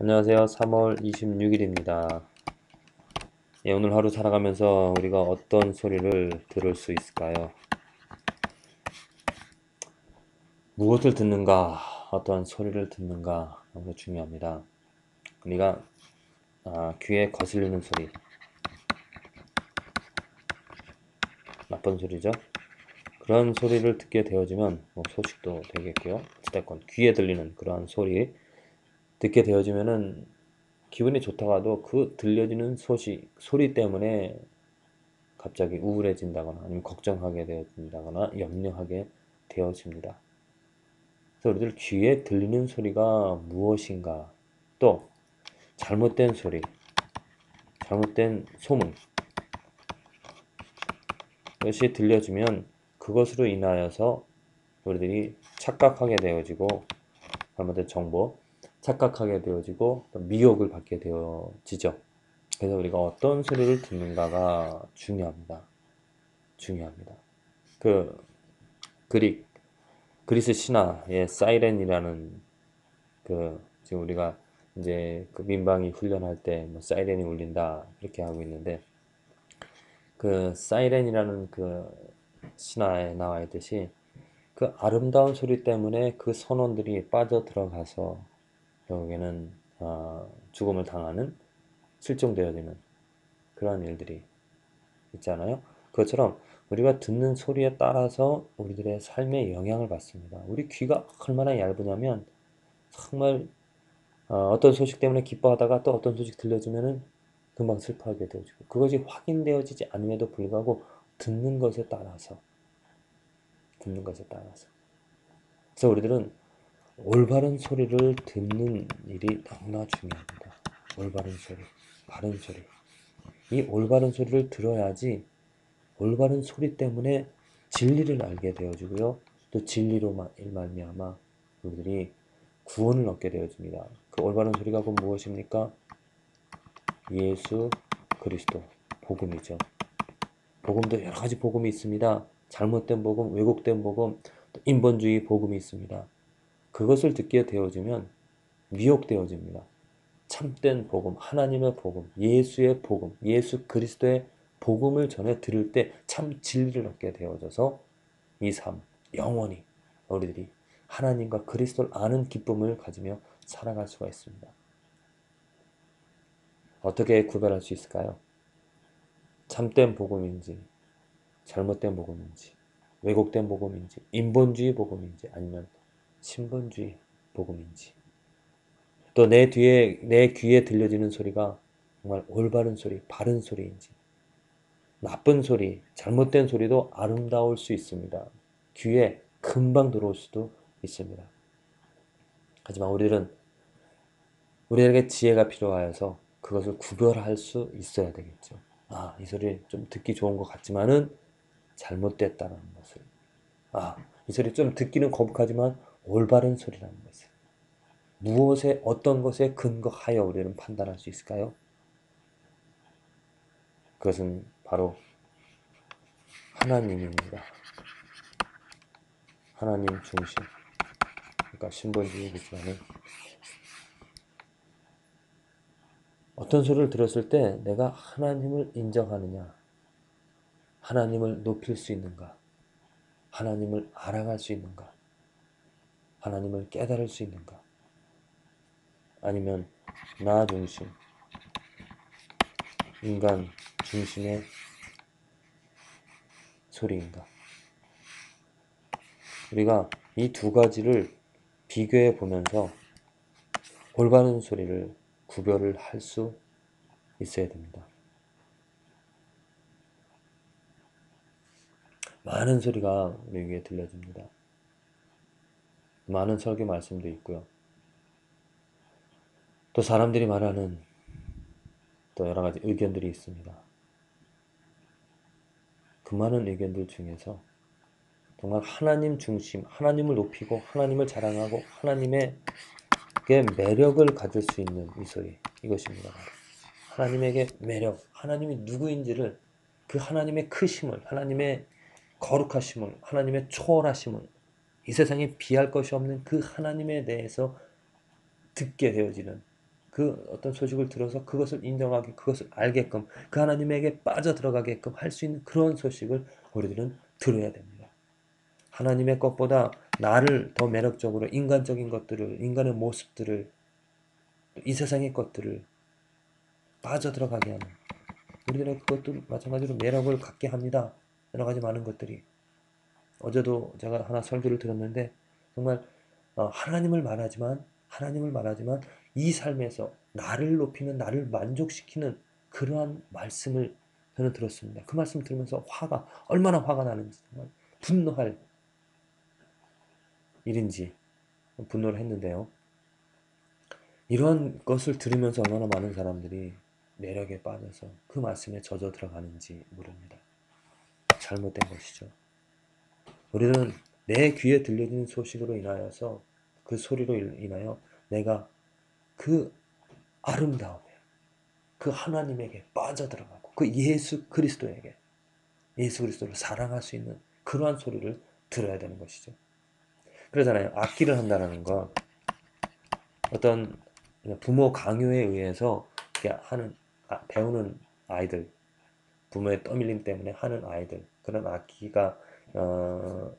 안녕하세요. 3월 26일입니다. 예, 오늘 하루 살아가면서 우리가 어떤 소리를 들을 수 있을까요? 무엇을 듣는가, 어떠한 소리를 듣는가 너무 중요합니다. 우리가 아, 귀에 거슬리는 소리, 나쁜 소리죠. 그런 소리를 듣게 되어지면 뭐 소식도 되겠고요. 어쨌건 귀에 들리는 그러한 소리 듣게 되어지면은 기분이 좋다가도 그 들려지는 소식, 소리 때문에 갑자기 우울해진다거나 아니면 걱정하게 되어진다거나 염려하게 되어집니다. 그래서 우리들 귀에 들리는 소리가 무엇인가 또 잘못된 소리, 잘못된 소문 이것이 들려주면 그것으로 인하여서 우리들이 착각하게 되어지고 잘못된 정보, 착각하게 되어지고 미혹을 받게 되어지죠. 그래서 우리가 어떤 소리를 듣는가가 중요합니다. 중요합니다. 그 그릭 그리스 신화의 사이렌이라는 그 지금 우리가 이제 그 민방위 훈련할 때 뭐 사이렌이 울린다 이렇게 하고 있는데 그 사이렌이라는 그 신화에 나와 있듯이 그 아름다운 소리 때문에 그 선원들이 빠져 들어가서 결국에는 어, 죽음을 당하는 실종되어지는 그런 일들이 있잖아요. 그것처럼 우리가 듣는 소리에 따라서 우리들의 삶에 영향을 받습니다. 우리 귀가 얼마나 얇으냐면 정말 어, 떤 소식 때문에 기뻐하다가 또 어떤 소식 들려주면은 금방 슬퍼하게 되어지고 그것이 확인되어지지 않음에도 불구하고 듣는 것에 따라서 듣는 것에 따라서 그래서 우리들은 올바른 소리를 듣는 일이 너무나 중요합니다. 올바른 소리, 바른 소리. 이 올바른 소리를 들어야지 올바른 소리 때문에 진리를 알게 되어지고요. 또 진리로 말미암아 우리들이 구원을 얻게 되어집니다. 그 올바른 소리가 곧 무엇입니까? 예수 그리스도 복음이죠. 복음도 여러 가지 복음이 있습니다. 잘못된 복음, 왜곡된 복음, 인본주의 복음이 있습니다. 그것을 듣게 되어지면 미혹되어집니다. 참된 복음, 하나님의 복음, 예수의 복음, 예수 그리스도의 복음을 전해 들을 때 참 진리를 얻게 되어져서 이 삶, 영원히 우리들이 하나님과 그리스도를 아는 기쁨을 가지며 살아갈 수가 있습니다. 어떻게 구별할 수 있을까요? 참된 복음인지, 잘못된 복음인지, 왜곡된 복음인지, 인본주의 복음인지, 아니면 신본주의 복음인지 또 내 뒤에 내 귀에 들려지는 소리가 정말 올바른 소리, 바른 소리인지 나쁜 소리, 잘못된 소리도 아름다울 수 있습니다. 귀에 금방 들어올 수도 있습니다. 하지만 우리들은 우리에게 지혜가 필요하여서 그것을 구별할 수 있어야 되겠죠. 아, 이 소리 좀 듣기 좋은 것 같지만은 잘못됐다는 것을. 아, 이 소리 좀 듣기는 거북하지만 올바른 소리라는 것을 무엇에 어떤 것에 근거하여 우리는 판단할 수 있을까요? 그것은 바로 하나님입니다. 하나님 중심. 그러니까 신본주의이지만 어떤 소리를 들었을 때 내가 하나님을 인정하느냐, 하나님을 높일 수 있는가, 하나님을 알아갈 수 있는가, 하나님을 깨달을 수 있는가? 아니면 나 중심, 인간 중심의 소리인가? 우리가 이 두 가지를 비교해 보면서 올바른 소리를 구별을 할 수 있어야 됩니다. 많은 소리가 우리에게 들려집니다. 많은 설교 말씀도 있고요. 또 사람들이 말하는 또 여러 가지 의견들이 있습니다. 그 많은 의견들 중에서 정말 하나님 중심, 하나님을 높이고 하나님을 자랑하고 하나님의 매력을 가질 수 있는 이 소리 이것입니다. 하나님에게 매력, 하나님이 누구인지를 그 하나님의 크심을, 하나님의 거룩하심을, 하나님의 초월하심을 이 세상에 비할 것이 없는 그 하나님에 대해서 듣게 되어지는 그 어떤 소식을 들어서 그것을 인정하게 그것을 알게끔 그 하나님에게 빠져 들어가게끔 할 수 있는 그런 소식을 우리들은 들어야 됩니다. 하나님의 것보다 나를 더 매력적으로 인간적인 것들을 인간의 모습들을 이 세상의 것들을 빠져 들어가게 하는 우리들의 그것도 마찬가지로 매력을 갖게 합니다. 여러 가지 많은 것들이 어제도 제가 하나 설교를 들었는데 정말 어, 하나님을 말하지만 하나님을 말하지만 이 삶에서 나를 높이는 나를 만족시키는 그러한 말씀을 저는 들었습니다. 그 말씀 들으면서 화가 얼마나 화가 나는지 정말 분노할 일인지 분노를 했는데요. 이러한 것을 들으면서 얼마나 많은 사람들이 매력에 빠져서 그 말씀에 젖어 들어가는지 모릅니다. 잘못된 것이죠. 우리는 내 귀에 들려지는 소식으로 인하여서 그 소리로 인하여 내가 그 아름다움에 그 하나님에게 빠져들어가고 그 예수 그리스도에게 예수 그리스도를 사랑할 수 있는 그러한 소리를 들어야 되는 것이죠. 그러잖아요. 악기를 한다는 건 어떤 부모 강요에 의해서 하는 아, 배우는 아이들 부모의 떠밀림 때문에 하는 아이들 그런 악기가 어,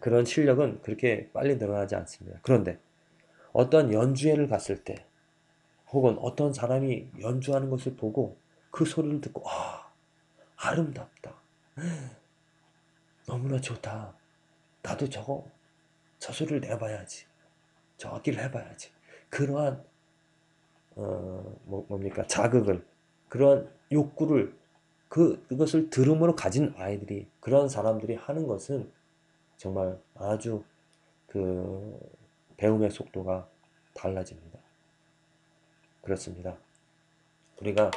그런 실력은 그렇게 빨리 늘어나지 않습니다. 그런데 어떤 연주회를 갔을 때 혹은 어떤 사람이 연주하는 것을 보고 그 소리를 듣고 아 아름답다. 너무나 좋다. 나도 저거 저 소리를 내봐야지. 저 악기를 해봐야지. 그러한 어 뭐, 뭡니까? 자극을 그러한 욕구를 그 그것을 들음으로 가진 아이들이 그런 사람들이 하는 것은 정말 아주 그 배움의 속도가 달라집니다. 그렇습니다. 우리가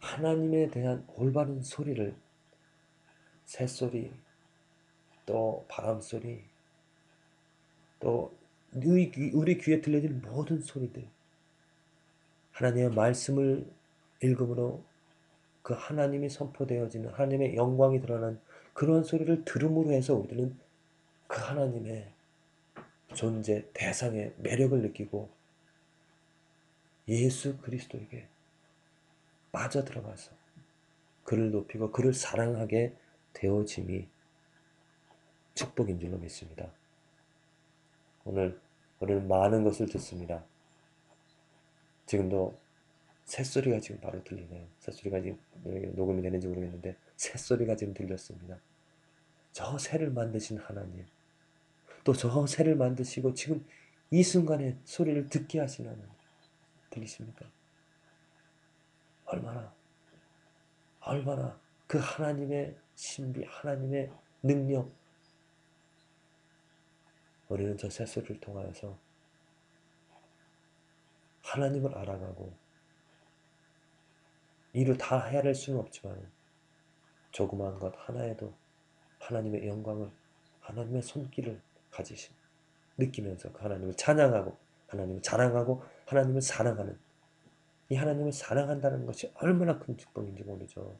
하나님에 대한 올바른 소리를 새소리 또 바람소리 또 우리, 귀, 우리 귀에 들려질 모든 소리들 하나님의 말씀을 읽음으로 그 하나님이 선포되어지는 하나님의 영광이 드러난 그런 소리를 들음으로 해서 우리는 그 하나님의 존재, 대상의 매력을 느끼고 예수 그리스도에게 빠져 들어가서 그를 높이고 그를 사랑하게 되어짐이 축복인 줄로 믿습니다. 오늘 우리는 많은 것을 듣습니다. 지금도 새소리가 지금 바로 들리네요. 새소리가 지금 녹음이 되는지 모르겠는데 새소리가 지금 들렸습니다. 저 새를 만드신 하나님 또 저 새를 만드시고 지금 이 순간에 소리를 듣게 하시는 들리십니까? 얼마나 얼마나 그 하나님의 신비, 하나님의 능력 우리는 저 새소리를 통하여서 하나님을 알아가고 이를 다 헤아릴 수는 없지만 조그마한 것 하나에도 하나님의 영광을 하나님의 손길을 가지신 느끼면서 그 하나님을 찬양하고 하나님을 자랑하고 하나님을 사랑하는 이 하나님을 사랑한다는 것이 얼마나 큰 축복인지 모르죠.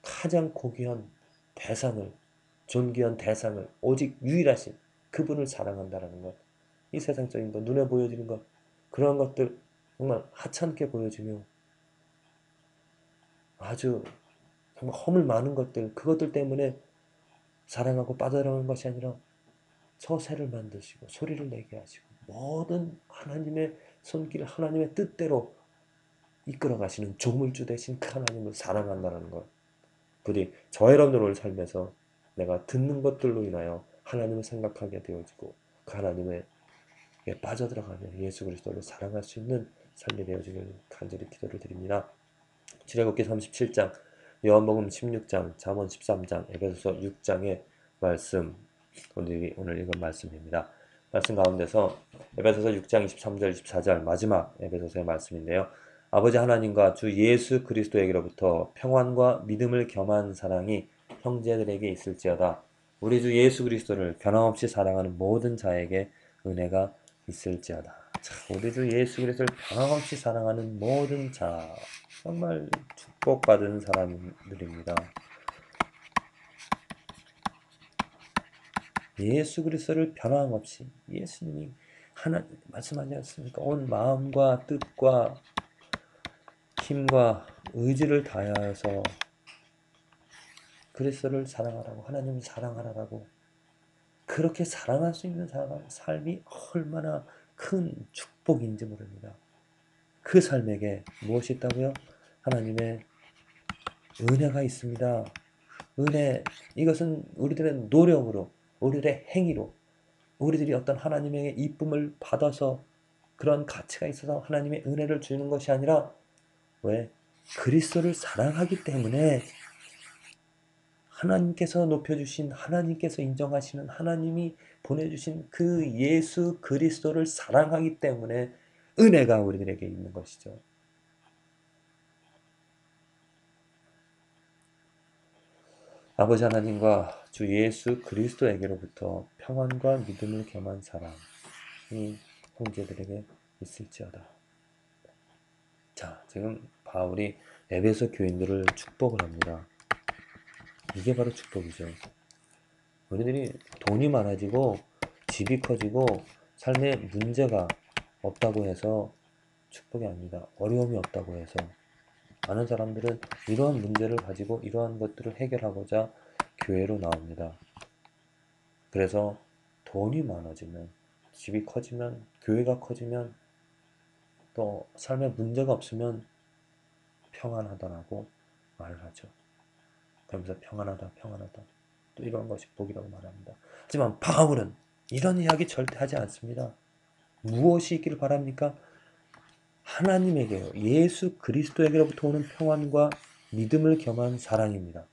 가장 고귀한 대상을 존귀한 대상을 오직 유일하신 그분을 사랑한다는 것. 이 세상적인 것, 눈에 보여지는 것, 그런 것들 정말 하찮게 보여지며 아주 정말 허물 많은 것들, 그것들 때문에 사랑하고 빠져들어가는 것이 아니라 저 새를 만드시고 소리를 내게 하시고 모든 하나님의 손길 하나님의 뜻대로 이끌어 가시는 조물주 대신 그 하나님을 사랑한다는 것. 부디 저 여러분들 삶에서 내가 듣는 것들로 인하여 하나님을 생각하게 되어지고 그 하나님의 빠져들어가며 예수 그리스도를 사랑할 수 있는 삶이 되어지길 간절히 기도를 드립니다. 출애굽기 37장, 요한복음 16장, 잠언 13장, 에베소서 6장의 말씀 우리 오늘 읽은 말씀입니다. 말씀 가운데서 에베소서 6장 23절 24절 마지막 에베소서의 말씀인데요. 아버지 하나님과 주 예수 그리스도에게로부터 평안과 믿음을 겸한 사랑이 형제들에게 있을지어다. 우리 주 예수 그리스도를 변함없이 사랑하는 모든 자에게 은혜가 있을지어다. 자, 우리 주 예수 그리스도를 변함없이 사랑하는 모든 자 정말 축복받은 사람들입니다. 예수 그리스도를 변함없이 예수님이 하나 말씀하지 않습니까? 온 마음과 뜻과 힘과 의지를 다하여서 그리스도를 사랑하라고 하나님을 사랑하라고 그렇게 사랑할 수 있는 삶이 얼마나 큰 축복인지 모릅니다. 그 삶에게 무엇이 있다고요? 하나님의 은혜가 있습니다. 은혜 이것은 우리들의 노력으로 우리들의 행위로 우리들이 어떤 하나님의 이쁨을 받아서 그런 가치가 있어서 하나님의 은혜를 주는 것이 아니라 왜 그리스도를 사랑하기 때문에 하나님께서 높여주신 하나님께서 인정하시는 하나님이 보내주신 그 예수 그리스도를 사랑하기 때문에 은혜가 우리들에게 있는 것이죠. 아버지 하나님과 주 예수 그리스도에게로부터 평안과 믿음을 겸한 사랑이 형제들에게 있을지어다. 자, 지금 바울이 에베소 교인들을 축복을 합니다. 이게 바로 축복이죠. 우리들이 돈이 많아지고 집이 커지고 삶에 문제가 없다고 해서 축복이 아닙니다. 어려움이 없다고 해서 많은 사람들은 이러한 문제를 가지고 이러한 것들을 해결하고자 교회로 나옵니다. 그래서 돈이 많아지면 집이 커지면 교회가 커지면 또 삶에 문제가 없으면 평안하다라고 말을 하죠. 그러면서 평안하다, 평안하다. 또 이런 것이 복이라고 말합니다. 하지만 바울은 이런 이야기 절대 하지 않습니다. 무엇이 있기를 바랍니까? 하나님에게요. 예수 그리스도에게로부터 오는 평안과 믿음을 겸한 사랑입니다.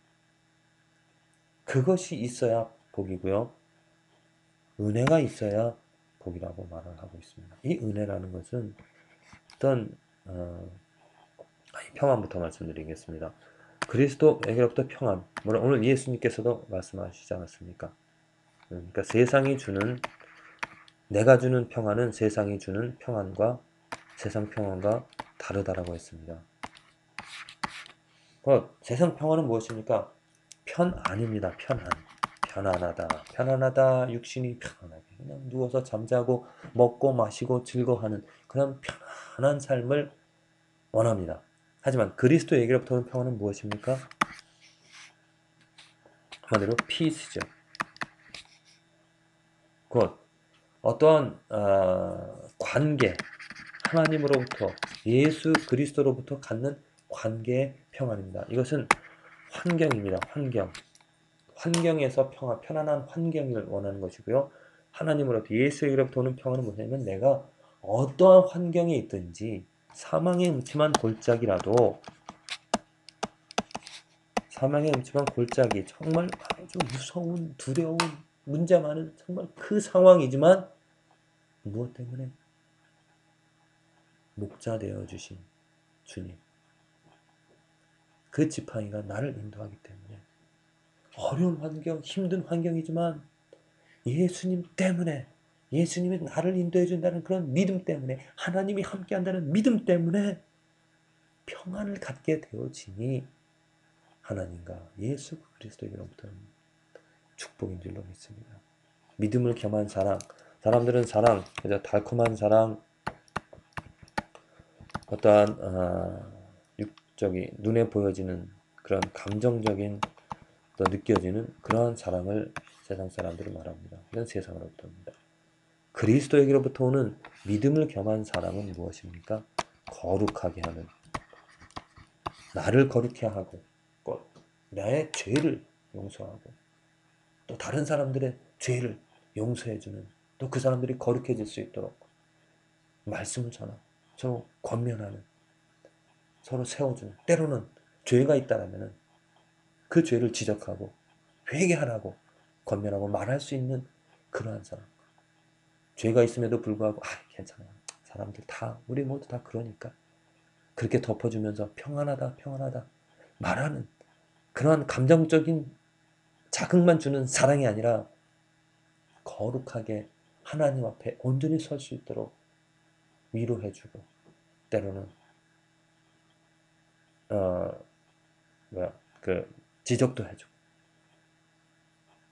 그것이 있어야 복이고요. 은혜가 있어야 복이라고 말을 하고 있습니다. 이 은혜라는 것은 어떤 어, 평안부터 말씀드리겠습니다. 그리스도에게로부터 평안. 물론 오늘 예수님께서도 말씀하시지 않았습니까? 그러니까 세상이 주는 내가 주는 평안은 세상이 주는 평안과 세상 평안과 다르다라고 했습니다. 그 세상 평안은 무엇입니까? 편안입니다. 편안. 편안하다. 편안하다. 육신이 편안하게 그냥 누워서 잠자고 먹고 마시고 즐거워하는 그런 편안한 삶을 원합니다. 하지만 그리스도에게로부터 오는 평안은 무엇입니까? 한마디로 피스죠. 곧 어떠한 어, 관계, 하나님으로부터 예수 그리스도로부터 갖는 관계의 평안입니다. 이것은 환경입니다. 환경. 환경에서 평안, 편안한 환경을 원하는 것이고요. 하나님으로부터 예수에게로부터 오는 평안은 뭐냐면 내가 어떠한 환경에 있든지 사망의 음침한 골짜기라도 사망의 음침한 골짜기 정말 아주 무서운 두려운 문제 많은 정말 그 상황이지만 무엇 때문에? 목자 되어 주신 주님. 그 지팡이가 나를 인도하기 때문에. 어려운 환경 힘든 환경이지만 예수님 때문에 예수님이 나를 인도해 준다는 그런 믿음 때문에 하나님이 함께 한다는 믿음 때문에 평안을 갖게 되어지니 하나님과 예수 그리스도에게로부터는 축복인 줄로 믿습니다. 믿음을 겸한 사랑, 사람들은 사랑, 달콤한 사랑, 어떠한 어, 육적이 눈에 보여지는 그런 감정적인 또 느껴지는 그러한 사랑을 세상 사람들은 말합니다. 이건 세상으로부터입니다. 그리스도에게로부터 오는 믿음을 겸한 사랑은 무엇입니까? 거룩하게 하는 나를 거룩해 하고 나의 죄를 용서하고 또 다른 사람들의 죄를 용서해주는 또 그 사람들이 거룩해질 수 있도록 말씀을 전하고 서로 권면하는 서로 세워주는 때로는 죄가 있다라면 그 죄를 지적하고 회개하라고 권면하고 말할 수 있는 그러한 사람 죄가 있음에도 불구하고 아 괜찮아 사람들 다 우리 모두 다 그러니까. 그렇게 덮어주면서 평안하다 평안하다 말하는 그러한 감정적인 자극만 주는 사랑이 아니라 거룩하게 하나님 앞에 온전히 설 수 있도록 위로해주고 때로는 어 뭐야 그 지적도 해주고.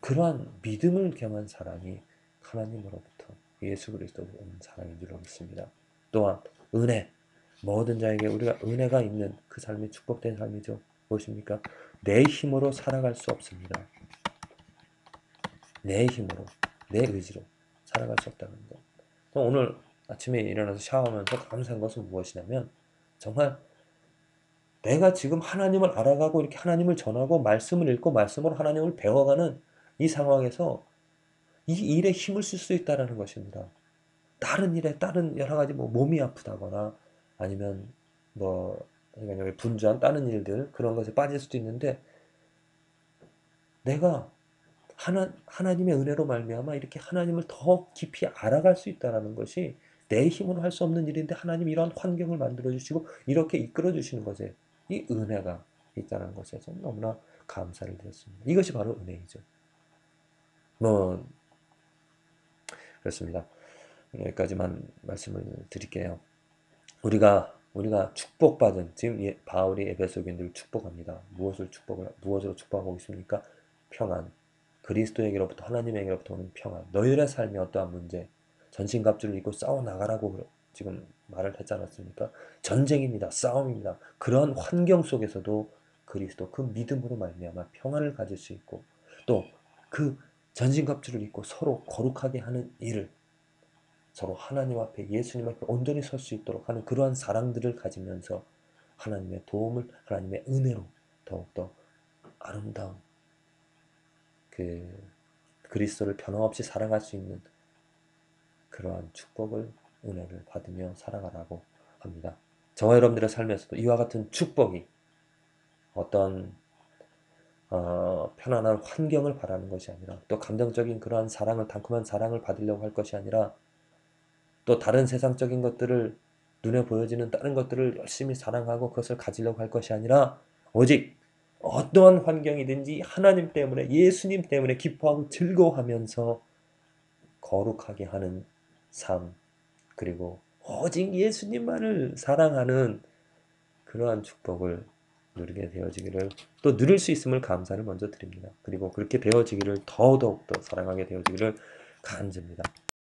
그러한 믿음을 겸한 사랑이 하나님으로부터 예수 그리스도로 오는 사랑인 줄로 믿습니다. 또한 은혜 모든 자에게 우리가 은혜가 있는 그 삶이 축복된 삶이죠. 무엇입니까? 내 힘으로 살아갈 수 없습니다. 내 힘으로, 내 의지로 살아갈 수 없다는 것. 또 오늘 아침에 일어나서 샤워하면서 감사한 것은 무엇이냐면 정말 내가 지금 하나님을 알아가고 이렇게 하나님을 전하고 말씀을 읽고 말씀으로 하나님을 배워가는 이 상황에서 이 일에 힘을 쓸 수 있다라는 것입니다. 다른 일에 다른 여러 가지 뭐 몸이 아프다거나 아니면 뭐 그러니까 분주한 다른 일들 그런 것에 빠질 수도 있는데 내가 하나 하나님의 은혜로 말미암아 이렇게 하나님을 더 깊이 알아갈 수 있다라는 것이 내 힘으로 할 수 없는 일인데 하나님 이러한 환경을 만들어 주시고 이렇게 이끌어 주시는 것에 이 은혜가 있다는 것에 저는 너무나 감사를 드렸습니다. 이것이 바로 은혜이죠. 뭐 그렇습니다. 여기까지만 말씀을 드릴게요. 우리가 우리가 축복받은 지금 예- 바울이 에베소 교인들을 축복합니다. 무엇을 축복을 무엇으로 축복하고 있습니까? 평안. 그리스도에게로부터 하나님에게로부터 오는 평안. 너희들의 삶이 어떠한 문제, 전신갑주를 입고 싸워 나가라고 지금 말을 했지 않았습니까? 전쟁입니다. 싸움입니다. 그런 환경 속에서도 그리스도 그 믿음으로 말미암아 평안을 가질 수 있고 또그 전신갑주를 입고 서로 거룩하게 하는 일을 서로 하나님 앞에 예수님 앞에 온전히 설 수 있도록 하는 그러한 사랑들을 가지면서 하나님의 도움을 하나님의 은혜로 더욱더 아름다운 그 그리스도를 변함없이 사랑할 수 있는 그러한 축복을 은혜를 받으며 살아가라고 합니다. 저와 여러분들의 삶에서도 이와 같은 축복이 어떤 어, 편안한 환경을 바라는 것이 아니라 또 감정적인 그러한 사랑을 달콤한 사랑을 받으려고 할 것이 아니라 또 다른 세상적인 것들을 눈에 보여지는 다른 것들을 열심히 사랑하고 그것을 가지려고 할 것이 아니라 오직 어떠한 환경이든지 하나님 때문에 예수님 때문에 기뻐하고 즐거워하면서 거룩하게 하는 삶 그리고 오직 예수님만을 사랑하는 그러한 축복을 누리게 되어지기를 또 누릴 수 있음을 감사를 먼저 드립니다. 그리고 그렇게 되어지기를 더더욱 더 사랑하게 되어지기를 간절합니다.